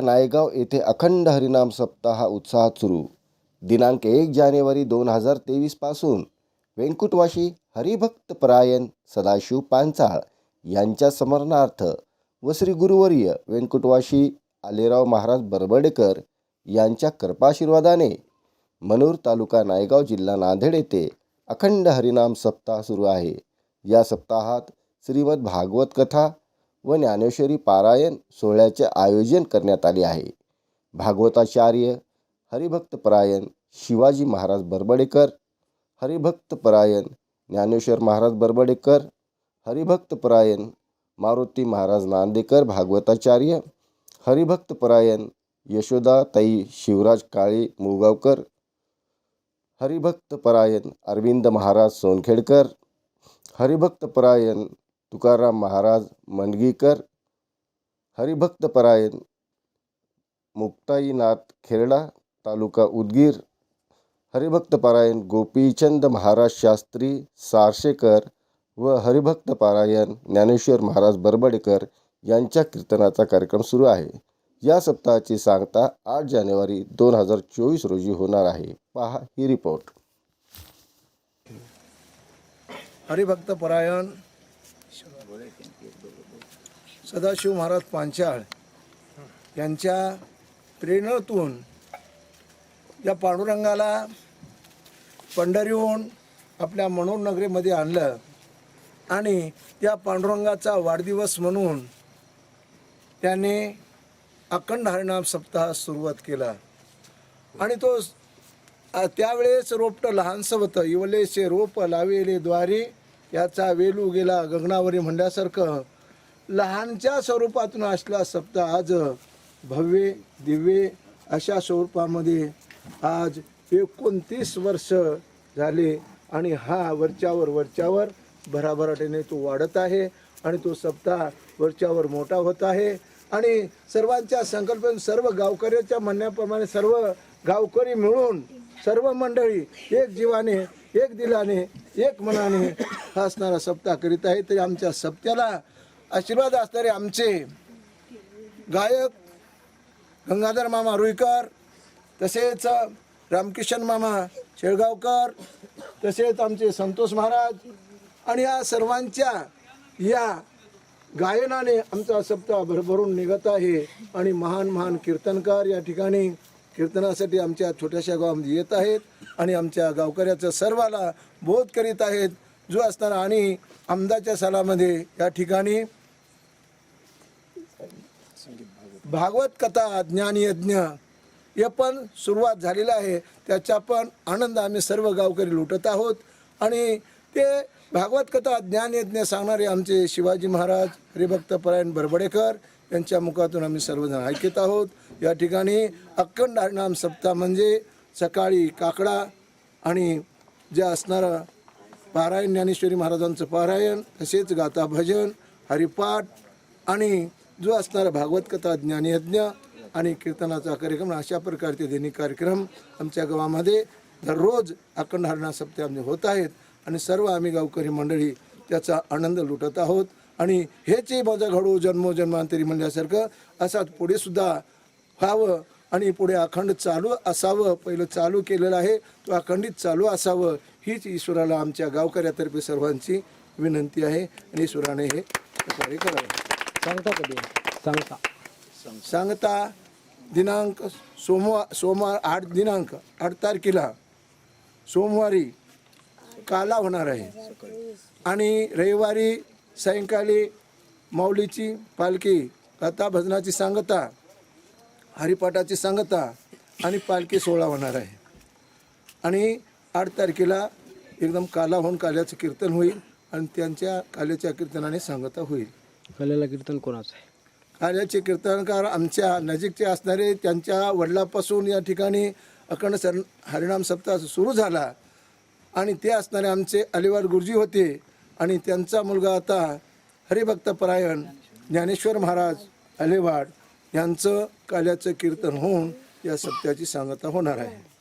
नायगाव येथे अखंड हरिनाम सप्ताह उत्साहात सुरू. दिनांक एक जानेवारी दोन हजार तेवीसपासून व्यंकुटवाशी हरिभक्त परायण सदाशिव पांचाळ यांच्या स्मरणार्थ व श्री गुरुवर्य व्यंकुटवाशी आलेराव महाराज बरबडेकर यांच्या कृपाशीर्वादाने मनूर तालुका नायगाव जिल्हा नांदेड येथे अखंड हरिनाम सप्ताह सुरू आहे. या सप्ताहात श्रीमद भागवत कथा व ज्ञानेश्वरी पारायण सोहळ्याचे आयोजन करण्यात आले आहे. भागवताचार्य हरिभक्त परायण शिवाजी महाराज बरबडेकर हरिभक्तपरायण ज्ञानेश्वर महाराज बरबडेकर हरिभक्त परायण मारुती महाराज नांदेकर भागवताचार्य हरिभक्त परायण यशोदाताई शिवराज काळे मुगावकर हरिभक्त परायण अरविंद महाराज सोनखेडकर हरिभक्त परायण तुकाराम महाराज मंडगीकर हरिभक्त परायण मुक्ताईनाथ खेरडा तालुका उदगीर हरिभक्त पारायण गोपीचंद महाराज शास्त्री सारशेकर व हरिभक्त पारायण ज्ञानेश्वर महाराज बरबडेकर यांच्या कीर्तनाचा कार्यक्रम सुरू आहे. या सप्ताहाची सांगता आठ जानेवारी दोन हजार चोवीस रोजी होणार आहे. पहा ही रिपोर्ट. हरिभक्त परायण सदाशिव महाराज पांचाळ यांच्या प्रेरणेतून या पांडुरंगाला पंढरीहून आपल्या मनोर नगरीमध्ये आणलं आणि या पांडुरंगाचा वाढदिवस म्हणून त्याने अखंड हरिनाम सप्ताह सुरुवात केला. आणि तो त्यावेळेस रोपटं लहानसं होतं. इवलेचे रोप लावेले द्वारे याचा वेलू गेला गगनावरी म्हणल्यासारखं लहानच्या स्वरूपातून असला सप्ताह आज भव्य दिव्य अशा स्वरूपामध्ये आज एकोणतीस वर्ष झाले आणि हा वरच्यावर वरच्यावर भराभराटीने तो वाढत आहे आणि तो सप्ताह वरच्यावर मोठा होत आहे. आणि सर्वांच्या संकल्पने सर्व गावकऱ्याच्या म्हणण्याप्रमाणे सर्व गावकरी मिळून सर्व मंडळी एक जीवाने एक दिलाने एक मनाने हा असणारा सप्ताह करीत आहे. तरी आमच्या सप्त्याला आशीर्वाद असणारे आमचे गायक गंगाधर मामा रुईकर तसेच रामकिशन मामा शेळगावकर तसेच आमचे संतोष महाराज आणि या सर्वांच्या या गायनाने आमचा सप्ताह भरभरून निघत आहे. आणि महान महान कीर्तनकार या ठिकाणी कीर्तनासाठी आमच्या छोट्याशा गावामध्ये येत आहेत आणि आमच्या गावकऱ्याचं सर्वाला बोध करीत आहेत. जो असताना आणि आमदाच्या सालामध्ये या ठिकाणी भागवत कथा ज्ञानयज्ञ हे पण सुरुवात झालेलं आहे. त्याचा पण आनंद आम्ही सर्व गावकरी लुटत आहोत. आणि ते भागवत कथा ज्ञानयज्ञ सांगणारे आमचे शिवाजी महाराज हरिभक्त परायण बरबडेकर यांच्या मुखातून आम्ही सर्वजण ऐकत आहोत. या ठिकाणी अक्कंड हरिनाम सप्ताह म्हणजे सकाळी काकडा आणि जे असणारं पारायण ज्ञानेश्वरी महाराजांचं पारायण तसेच गाथा भजन हरिपाठ आणि जो असणारा भागवत कथा ज्ञानयज्ञ आणि कीर्तनाचा कार्यक्रम अशा प्रकारचे दैनिक कार्यक्रम आमच्या गावामध्ये दररोज अखंड हरणा सप्त्यामध्ये म्हणजे होत आहेत. आणि सर्व आम्ही गावकरी मंडळी त्याचा आनंद लुटत आहोत. आणि हेच माझा घडू जन्मोजन्मांतरी म्हणल्यासारखं. असाच पुढे सुद्धा व्हावं आणि पुढे अखंड चालू असावं. पहिलं चालू केलेलं आहे तो अखंडित चालू असावं. हीच ईश्वराला आमच्या गावकऱ्यातर्फे सर्वांची विनंती आहे आणि ईश्वराने हे कार्य करावं. सांगता कधी सांगता. सांगता दिनांक सोमवार सोमवार आठ दिनांक आठ तारखेला सोमवारी काला होणार आहे. आणि रविवारी सायंकाळी माऊलीची पालखी कथा भजनाची सांगता हरिपाठाची सांगता आणि पालखी सोहळा होणार आहे. आणि आठ तारखेला एकदम काला होऊन काल्याचं कीर्तन होईल आणि त्यांच्या काल्याच्या कीर्तनाने सांगता होईल. कलेला कीर्तन कोणाचं आहे? कार्याचे कीर्तनकार आमच्या नजीकचे असणारे त्यांच्या वडिलापासून या ठिकाणी अखंड सर हरिनाम सप्ताह सुरू झाला. आणि ते असणारे आमचे अलिवार गुरुजी होते. आणि त्यांचा मुलगा आता हरिभक्त परायण ज्ञानेश्वर महाराज अलेवाड यांचं काल्याचं कीर्तन होऊन या सत्याची सांगता होणार आहे.